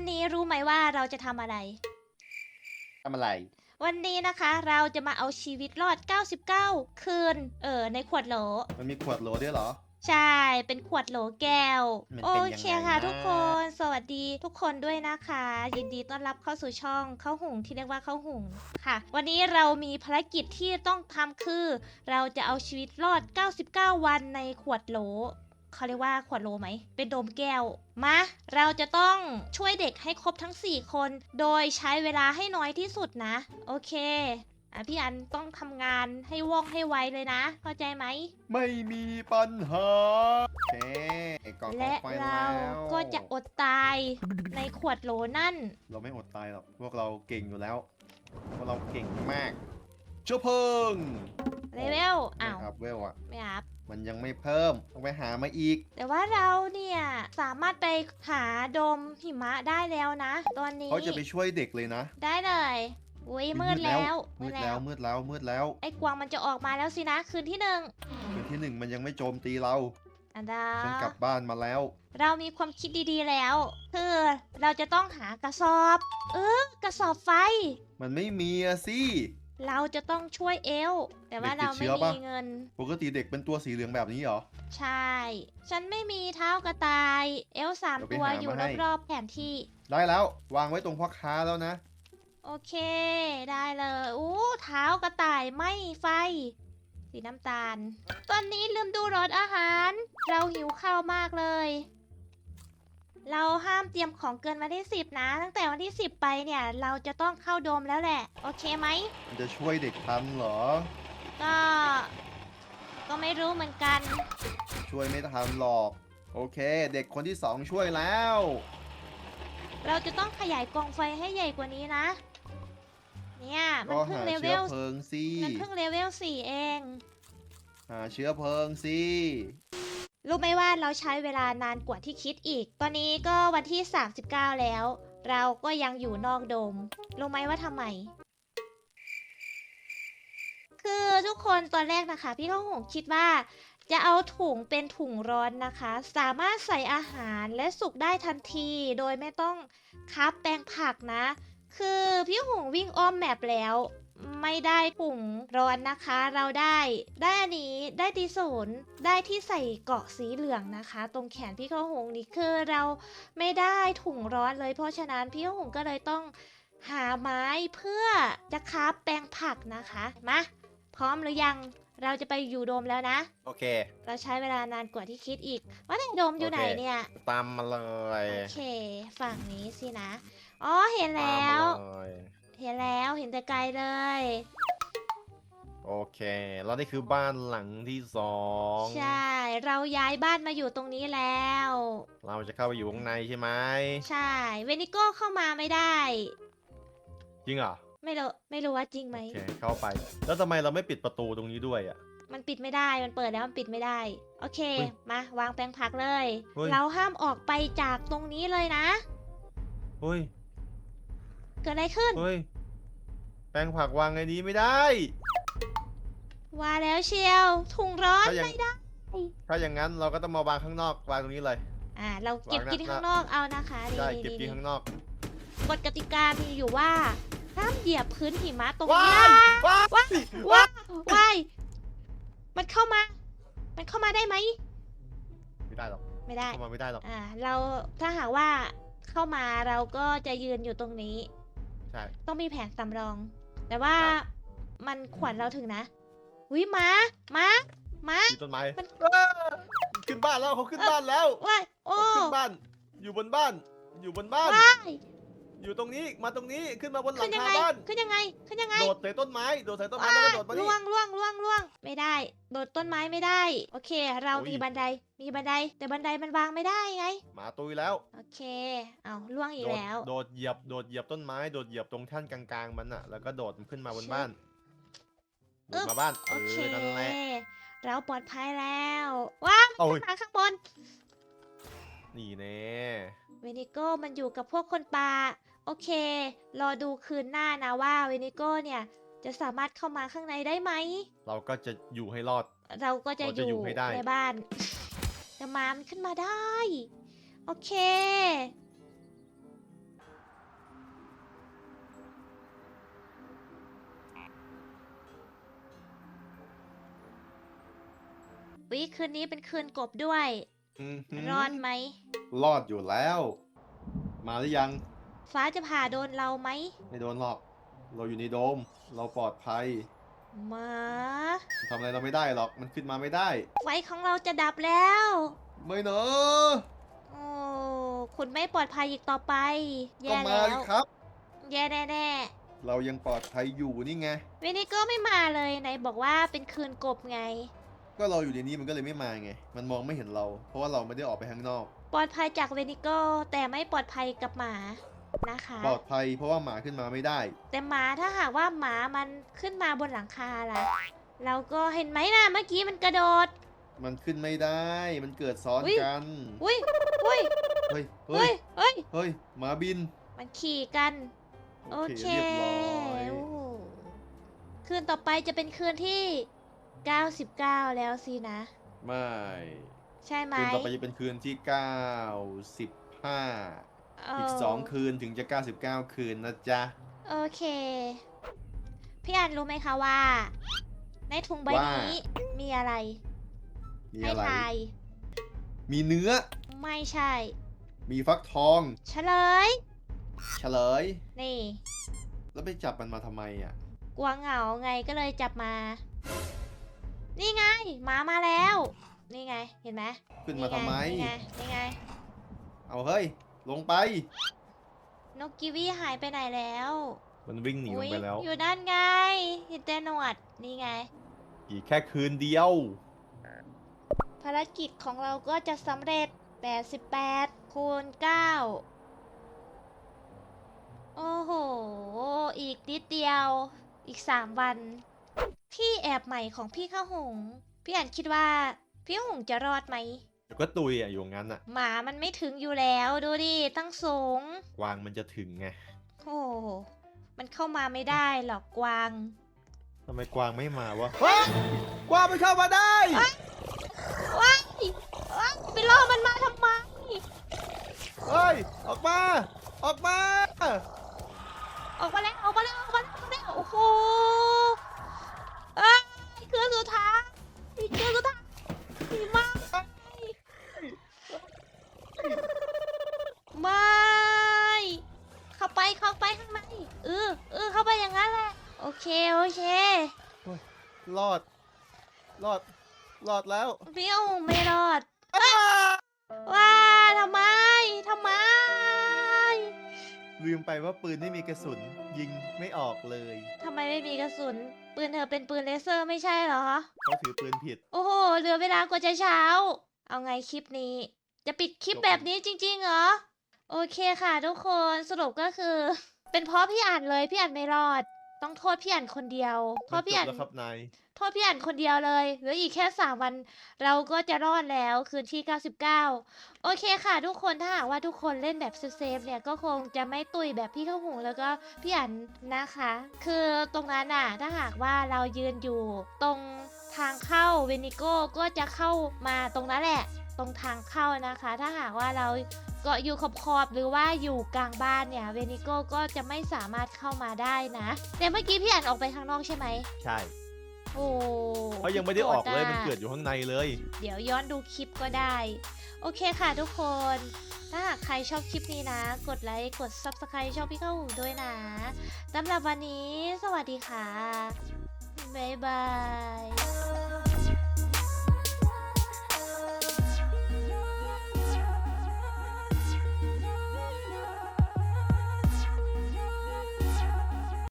วันนี้รู้ไหมว่าเราจะทำอะไร ทำอะไรวันนี้นะคะเราจะมาเอาชีวิตรอด 99 คืน เออในขวดโหล มันมีขวดโหลด้วยเหรอ ใช่ เป็นขวดโหลแก้ว มันโอเป็นยังไงเคค่ะนะทุกคน สวัสดีทุกคนด้วยนะคะ ยินดีต้อนรับเข้าสู่ช่องเข้าหุงที่เรียกว่าเข้าหุงค่ะ วันนี้เรามีภารกิจที่ต้องทำคือ เราจะเอาชีวิตรอด 99 วันในขวดโหล เขาเรียกว่าขวดโหลไหม เป็นโดมแก้ว มา เราจะต้องช่วยเด็กให้ครบทั้ง 4 คน โดยใช้เวลาให้น้อยที่สุดนะ โอเคอะพี่อันต้องทำงานให้ว่องให้ไวเลยนะ เข้าใจไหม ไม่มีปัญหาโอเคกล่องและไฟเราแล้วก็จะอดตายในขวดโหลนั่น เราไม่อดตายหรอก พวกเราเก่งอยู่แล้ว พวกเราเก่งมากเชื้อเพลิงเลเวลอ้าว ไม่อัพเวลอะไม่อัพ มันยังไม่เพิ่มต้องไปหามาอีก แต่ว่าเราเนี่ยสามารถไปหาโดมหิมะได้แล้วนะ ตอนนี้เขาจะไปช่วยเด็กเลยนะ ได้เลยอุ้ยมืดแล้ว มืดแล้วมืดแล้วมืดแล้ว ไอ้กวางมันจะออกมาแล้วสินะคืนที่หนึ่งคืนที่หนึ่งมันยังไม่โจมตีเราอันดาฉันกลับบ้านมาแล้ว เรามีความคิดดีๆแล้วคือเราจะต้องหากระสอบ เออกระสอบไฟ มันไม่มีอะสิ เราจะต้องช่วยเอล แต่ว่าเด็กติเราดเชื้ไม่อปะมีเงิน ปกติเด็กเป็นตัวสีเหลืองแบบนี้เหรอ ใช่ ฉันไม่มีเท้ากระต่าย เอลสามเดี๋ยวไปตัวหาอยู่มาให้รอบๆแผนที่ ได้แล้ววางไว้ตรงพ่อค้าแล้วนะ โอเค ได้เลยอู้เท้ากระต่ายไม่ไฟ สีน้ำตาล ตอนนี้ลืมดูรสอาหาร เราหิวข้าวมากเลย เราห้ามเตรียมของเกินวันที่10นะ ตั้งแต่วันที่10ไปเนี่ย เราจะต้องเข้าโดมแล้วแหละ โอเคไหม มันจะช่วยเด็กทันเหรอ ก็ ก็ไม่รู้เหมือนกัน ช่วยไม่ทันหรอก โอเค เด็กคนที่สองช่วยแล้ว เราจะต้องขยายกองไฟให้ใหญ่กว่านี้นะ เนี่ย มันก็เพิ่งหาเลเวเชื้อลเพลิงสิมันเพิ่งเลเวลสี่เอง หาเชื้อเพลิงสิ รู้ไหมว่าเราใช้เวลานานกว่าที่คิดอีก ตอนนี้ก็วันที่ 39 แล้ว เราก็ยังอยู่นอกโดม รู้ไหมว่าทำไม คือทุกคนตอนแรกนะคะ พี่ข้าวหงคิดว่าจะเอาถุงเป็นถุงร้อนนะคะ สามารถใส่อาหารและสุกได้ทันทีโดยไม่ต้องคับแปลงผักนะ คือพี่หงวิ่งอ้อมแมปแล้ว ไม่ได้ถุงร้อนนะคะ เราได้ได้อันนี้ได้ตีศูนย์ได้ที่ใส่เกาะสีเหลืองนะคะ ตรงแขนพี่ข้าวหงนี่คือเราไม่ได้ถุงร้อนเลย เพราะฉะนั้นพี่ข้าวหงก็เลยต้องหาไม้เพื่อจะคราฟแปลงผักนะคะมาพร้อมหรือยังเราจะไปอยู่โดมแล้วนะ โอเค เราใช้เวลานานกว่าที่คิดอีก ว่าแต่โดมอยู่โอไหนเคเนี่ย ตามมาเลย โอเค ฝั่งนี้สินะ อ๋อ เห็นแล้วตามมาเลย เห็นแล้วเห็นแต่ไกลเลย โอเคแล้วนี่คือบ้านหลังที่สองใช่ เราย้ายบ้านมาอยู่ตรงนี้แล้ว เราจะเข้าไปอยู่ข้างในใช่ไหมใช่ เวนิโก้เข้ามาไม่ได้ จริงเหรอไม่รู้ไม่รู้ว่าจริงไหมโอเคเข้าไป แล้วทำไมเราไม่ปิดประตูตรงนี้ด้วยอะ มันปิดไม่ได้มันเปิดแล้วมันปิดไม่ได้ โอเค เฮ้ยมาวางแปลงผักเลย เฮ้ย เราห้ามออกไปจากตรงนี้เลยนะ เฮ้ย เกิดอะไรขึ้น เฮ้ย แปลงผักวางไงนี้ไม่ได้ ว่าแล้วเชียว ถุงร้อนถ้าอย่าง ไม่ได้ ถ้าอย่างนั้นเราก็ต้องมาวางข้างนอกวางตรงนี้เลย อ่า เราเก็บวางหน้ากินข้างนอกเอานะคะใช่ดีเก็บดีกินดีข้างนอกกฎกติกามีอยู่ว่าห้ามเหยียบพื้นหิมะตรงว้านี้ยว้ายว้ายว้ายว้ายมันเข้ามา มันเข้ามาได้ไหม ไม่ได้หรอกไม่ได้ เข้ามาไม่ได้หรอก อ่า เราถ้าหากว่าเข้ามาเราก็จะยืนอยู่ตรงนี้ ใช่ ต้องมีแผนสำรอง แต่ว่าใช่มันขวัญเราถึงนะวิมา มา มามีต้นไม้มัน เอ้อขึ้นบ้านแล้วเขาขึ้นบ้านแล้วว้ายโอ้เขาขึ้นบ้าน อยู่บนบ้าน อยู่บนบ้าน ว้าย อยู่ตรงนี้มาตรงนี้ขึ้นมาบนหลัขึ้งนยังคาไง บ้าน ขึ้นยังไง ขึ้นยังไงโดดใส่ต้นไม้ โดดใส่ต้นไม้แล้วก็โดดมาล่นี่วงล่วงล่วงล่วง ไม่ได้ โดดต้นไม้ไม่ได้ โอเค เราโอ้ย มีบันได มีบันได แต่บันไดมันวางไม่ได้ไงหมาตุยแล้ว โอเค เอาล่วงอีกโดดแล้ว โดดเหยียบ โดดเหยียบต้นไม้ โดดเหยียบตรงแท่นกลางๆมันอะแล้วก็โดดขึ้นมาบนบ้านโดอึ๊ดบมาบ้านเอโอเค อนั่นแหละเราปลอดภัยแล้วว้าวโอ้ย มาข้างบน นี่แน่เวนิโก้มันอยู่กับพวกคนป่าโอเค รอดูคืนหน้านะว่าเวนิโก้เนี่ยจะสามารถเข้ามาข้างในได้ไหม เราก็จะอยู่ให้รอด เราก็จะจะอยู่ยใในบ้าน จะมามขึ้นมาได้ โอเค วิคืนนี้เป็นคืนกบด้วย อือหืรอดไหม รอดอยู่แล้ว มาหรือยัง ฟ้าจะผ่าโดนเราไหมไม่โดนหรอก เราอยู่ในโดม เราปลอดภัยหมาทำอะไรเราไม่ได้หรอก มันขึ้นมาไม่ได้ ไฟของเราจะดับแล้ว ไม่เนอะโอ้คุณไม่ปลอดภัยอีกต่อไป ก็แย่มาแล้ดิว ครับ แย่แน่เรายังปลอดภัยอยู่นี่ไงๆเวนิโก้ไม่มาเลยไหนบอกว่าเป็นคืนกบไง ก็เราอยู่ในนี้มันก็เลยไม่มาไง มันมองไม่เห็นเรา เพราะว่าเราไม่ได้ออกไปข้างนอก ปลอดภัยจากเวนิโก้แต่ไม่ปลอดภัยกับหมานะคะ ปลอดภัยเพราะว่าหมาขึ้นมาไม่ได้ แต่หมาถ้าหากว่าหมามันขึ้นมาบนหลังคาล่ะ เราก็เห็นไหมนะเมื่อกี้มันกระโดด มันขึ้นไม่ได้ มันเกิดซ้อนอุ๊ยกัน อุ้ยอุ้ยเฮ้ย เฮ้เฮ้ยยเฮ้ย เฮ้ย หมาบิน มันขี่กัน โอโอเคเคเรียบร้อยโอ้โหคืนต่อไปจะเป็นคืนที่ 99แล้วสินะ ไม่ใช่ไหมคืนต่อไปจะเป็นคืนที่95เอีก2คืนถึงจะ99คืนนะจ๊ะ โอเค พี่อันรู้ไหมคะว่า ในถุงใบว่านี้มีอะไรมีให้อะไร ทาย มีเนื้อ ไม่ใช่ มีฟักทอง เฉลย เฉลย นี่ แล้วไปจับมันมาทำไมอะ กลัวเหงาไงก็เลยจับมา นี่ไงหมามาแล้ว นี่ไงเห็นไหมขึ้นมาทำไม นี่ไงนี่ไงเอาเฮ้ย ลงไป นกกิวีหายไปไหนแล้วมันวิ่งหนีลงไปแล้ว อยู่ด้านไงเห็นแต่หนวดนี่ไง อีกแค่คืนเดียว ภารกิจของเราก็จะสำเร็จ 88คูณ9โอ้โห อีกนิดเดียว อีก 3 วัน ที่แอบใหม่ของพี่ข้าวหง พี่อันคิดว่า พี่ข้าวหงจะรอดไหมเดี๋ยวก็ตุยอะอยู่งั้นอะ หมามันไม่ถึงอยู่แล้วดูดิตั้งสูง กวางมันจะถึงไง โอ้โหมันเข้ามาไม่ได้หรอกกวาง ทำไมกวางไม่มาวะเฮ้ยกวางมันเข้ามาได้ ว้ายว้ายไปล่อมันมาทำไม เฮ้ย ออกมา ออกมา ออกมาแล้วออกมาแล้วออกมาแล้ว รอด รอด รอดแล้วพี่โอ่งไม่รอด อ้าว้าทำไมทำไม ลืมไปว่าปืนไม่มีกระสุน ยิงไม่ออกเลยทำไมไม่มีกระสุน ปืนเธอเป็นปืนเลเซอร์ไม่ใช่เหรอ เขาถือปืนผิด โอ้โห เหลือเวลากว่าจะเช้า เอาไงคลิปนี้ จะปิดคลิปแบบนี้จริงๆเหรอ โอเคค่ะทุกคน สรุปก็คือ เป็นเพราะพี่อ่านเลย พี่อ่านไม่รอด ต้องโทษพี่อ่านคนเดียวเพมันราะจพี่บอ่านแล้วครับนาย โทษพี่อ่านคนเดียวเลยเหลืออีกแค่สามวัน เราก็จะรอดแล้วคืนที่ 99 โอเคค่ะ ทุกคนถ้าหากว่าทุกคนเล่นแบบเซฟๆเนี่ยก็คงจะไม่ตุยแบบพี่ข้าวหงแล้วก็พี่อันนะคะ คือตรงนั้นน่ะถ้าหากว่าเรายืนอยู่ตรงทางเข้าเวนิโก้ก็จะเข้ามาตรงนั้นแหละ ตรงทางเข้านะคะ ถ้าหากว่าเราเกาะอยู่ขอบๆหรือว่าอยู่กลางบ้านเนี่ยเวนิโก้ก็จะไม่สามารถเข้ามาได้นะ แต่เมื่อกี้พี่อันออกไปข้างนอกใช่ไหมใช่โอ้เขายังไม่ได้ออกเลยโหดอะมันเกิดอยู่ข้างในเลย เดี๋ยวย้อนดูคลิปก็ได้ โอเคค่ะทุกคน ถ้าหากใครชอบคลิปนี้นะ กดไลค์กด Subscribe ช่องพี่เข้าหูด้วยนะสำหรับวันนี้ สวัสดีค่ะบ๊ายบาย